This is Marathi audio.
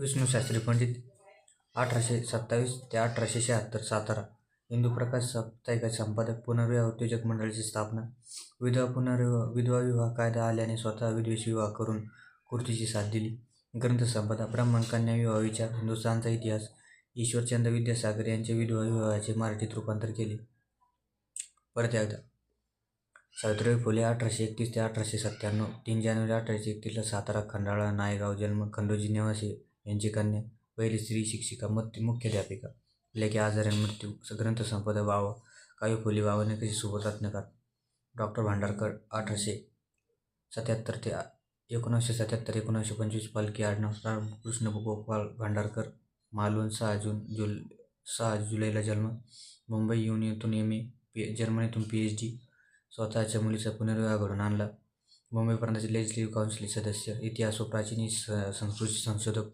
विष्णूशास्त्री पंडित अठराशे सत्तावीस ते अठराशे शहात्तर सातारा हिंदू प्रकाश साप्ताहिकाचे संपादक पुनर्विवाह उद्योजक मंडळाची स्थापना विधवा पुनर्विवाह विधवा विवाह कायदा आल्याने स्वतः विधवेशी विवाह करून कृतीची साथ दिली. ग्रंथसंपदा ब्राह्मण कन्या विवाह विचार हिंदुस्थानचा इतिहास ईश्वरचंद्र विद्यासागर यांचे विधवा विवाहाचे मराठीत रूपांतर केले. परत एकदा. सावित्रीबाई फुले अठराशे एकतीस ते अठराशे सत्त्याण्णव तीन जानेवारी अठराशे एकतीसला सातारा खंडाळा नायगाव जन्म खंडोजी निवासी यांची कन्या पहिली स्त्री शिक्षिका मत मुख्याध्यापिका लेखी आजाराने मृत्यू ग्रंथसंपदा बावा काव्य फुले बाबाने कशी सोबत रत्नकार डॉक्टर भांडारकर अठराशे सत्याहत्तर ते एकोणीसशे सत्याहत्तर एकोणीसशे पंचवीस पालखी आडनाव रामकृष्ण गोपाल भांडारकर मालवण सहा जून जुल सहा जुलैला जन्म. मुंबई युनियनतून एम ए पी जर्मनीतून पी एच डी स्वतःच्या मुलीचा पुनर्विवाह घडून आणला. मुंबईपर्यंतचे लेजिस्लेटिव्ह काउन्सिल सदस्य इतिहास व प्राचीन स संस्कृती संशोधक